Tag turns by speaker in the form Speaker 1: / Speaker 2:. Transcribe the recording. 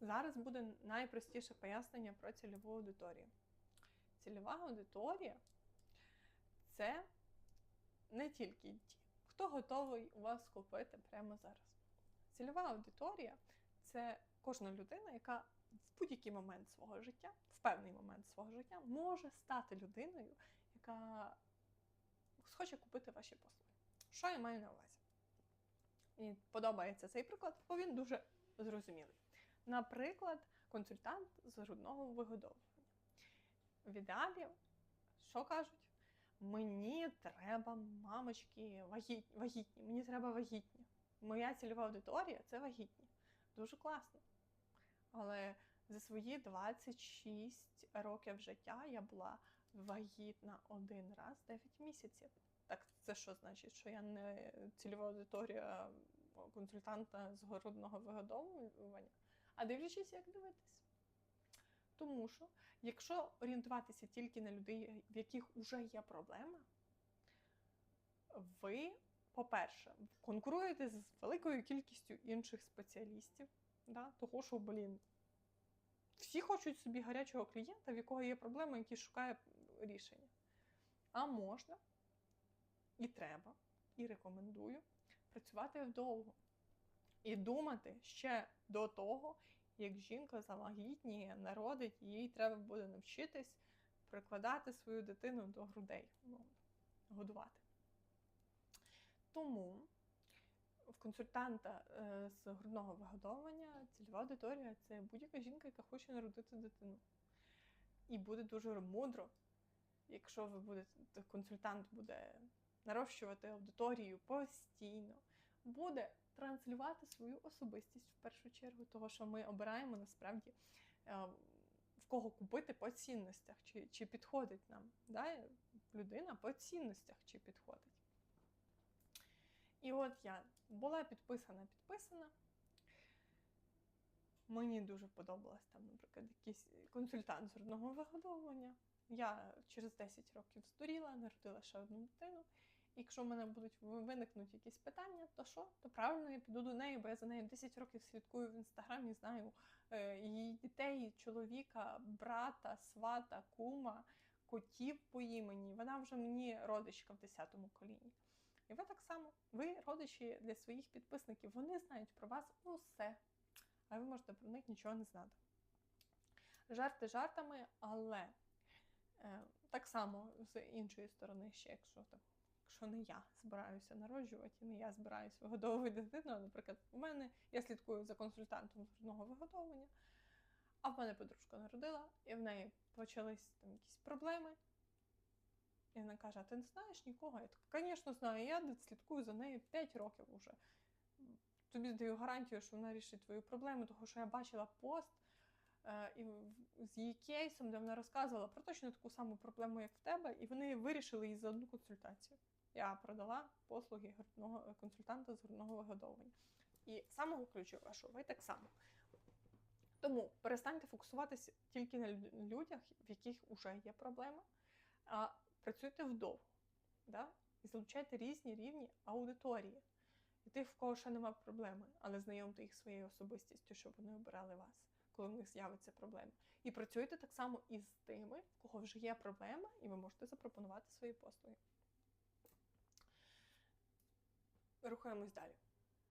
Speaker 1: Зараз буде найпростіше пояснення про цільову аудиторію. Цільова аудиторія це не тільки ті, хто готовий у вас купити прямо зараз. Цільова аудиторія це кожна людина, яка в будь-який момент свого життя, в певний момент свого життя, може стати людиною, яка схоче купити ваші послуги. Що я маю на увазі? Мені подобається цей приклад, бо він дуже зрозумілий. Наприклад, консультант з грудного вигодовування. В ідеалі, що кажуть? Мені треба мамочки вагітні, вагітні, мені треба вагітні. Моя цільова аудиторія це вагітні. Дуже класно. Але за свої 26 років життя я була вагітна один раз 9 місяців. Так це що значить? Що я не цільова аудиторія консультанта з грудного вигодовування? А дивлячись, як дивитись. Тому що, якщо орієнтуватися тільки на людей, в яких вже є проблема, ви, по-перше, конкуруєте з великою кількістю інших спеціалістів, да? того що, блін, всі хочуть собі гарячого клієнта, в якого є проблема, який шукає рішення. А можна, і треба, і рекомендую працювати вдовго. І думати ще до того, як жінка завагітніє, народить, їй треба буде навчитись прикладати свою дитину до грудей, ну, годувати. Тому в консультанта е, з грудного вигодовування цільова аудиторія це будь-яка жінка, яка хоче народити дитину. І буде дуже мудро, якщо ви будете, консультант буде нарощувати аудиторію постійно, буде транслювати свою особистість в першу чергу, того, що ми обираємо насправді е, в кого купити по цінностях, чи чи підходить нам да? людина по цінностях, чи підходить. І от я була підписана, підписана. Мені дуже подобалось там, наприклад, якийсь консультант з родного вигодовування. Я через 10 років здуріла, народила ще одну дитину. Якщо в мене будуть виникнути якісь питання, то що? То правильно я піду до неї, бо я за нею 10 років слідкую в інстаграмі, знаю е, її дітей, чоловіка, брата, свата, кума, котів по імені. Вона вже мені родичка в 10-му коліні. І ви так само, ви родичі для своїх підписників, вони знають про вас усе, а ви можете про них нічого не знати. Жарти жартами, але е, так само з іншої сторони, ще якщо так якщо не я збираюся народжувати, і не я збираюся вигодовувати дитину. Наприклад, у мене я слідкую за консультантом грудного вигодовування, а в мене подружка народила, і в неї почались там якісь проблеми. І вона каже: А ти не знаєш нікого? Я така, звісно, знаю, я слідкую за нею 5 років уже. Тобі даю гарантію, що вона рішить твою проблему, тому що я бачила пост е, з її кейсом, де вона розказувала про точно таку саму проблему, як в тебе, і вони вирішили її за одну консультацію я продала послуги грудного консультанта з грудного вигодовування. І самого ключового, що ви так само. Тому перестаньте фокусуватися тільки на людях, в яких вже є проблема, а працюйте вдовго. Да? І залучайте різні рівні аудиторії. І тих, в кого ще немає проблеми, але знайомте їх своєю особистістю, щоб вони обирали вас, коли в них з'явиться проблема. І працюйте так само і з тими, в кого вже є проблема, і ви можете запропонувати свої послуги. Рухаємось далі.